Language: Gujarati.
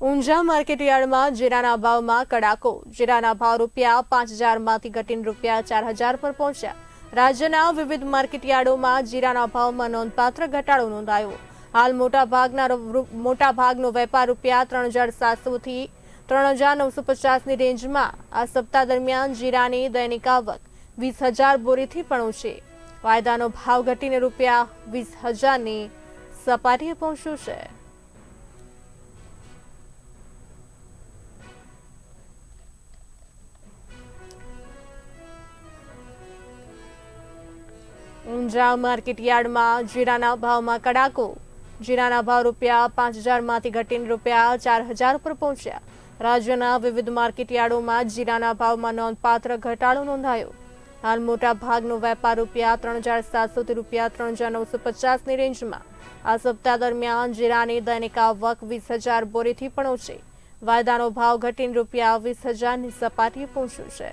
ઊંઝા માર્કેટયાર્ડમાં જીરાના ભાવમાં કડાકો. જીરાના ભાવ રૂપિયા પાંચ હજારમાંથી ઘટીને રૂપિયા ચાર હજાર પર પહોંચ્યા. રાજ્યના વિવિધ માર્કેટયાર્ડોમાં જીરાના ભાવમાં નોંધપાત્ર ઘટાડો નોંધાયો. હાલ મોટાભાગના મોટાભાગનો વેપાર રૂપિયા ત્રણ હજાર સાતસોથી ત્રણ હજાર નવસો પચાસની રેન્જમાં. આ સપ્તાહ દરમિયાન જીરાની દૈનિક આવક વીસ હજાર બોરીથી પણ ઓછી. વાયદાનો ભાવ ઘટીને રૂપિયા વીસ હજારની સપાટીએ પહોંચ્યું છે. ઊંઝા માર્કેટ જીરાના ભાવમાં કડાકો. જીરાના ભાવ રૂપિયા પાંચ હજારમાંથી ઘટીને રૂપિયા ચાર હજાર પર પહોંચ્યા. રાજ્યના વિવિધ માર્કેટ જીરાના ભાવમાં નોંધપાત્ર ઘટાડો નોંધાયો. હાલ મોટા ભાગનો વેપાર રૂપિયા ત્રણ હજાર સાતસોથી રૂપિયા ત્રણ હજાર નવસો પચાસની રેન્જમાં. આ સપ્તાહ દરમિયાન જીરાની દૈનિક આવક વીસ હજાર બોરીથી પણ ઓછી. વાયદાનો ભાવ ઘટીને રૂપિયા વીસ હજારની સપાટીએ પહોંચ્યો છે.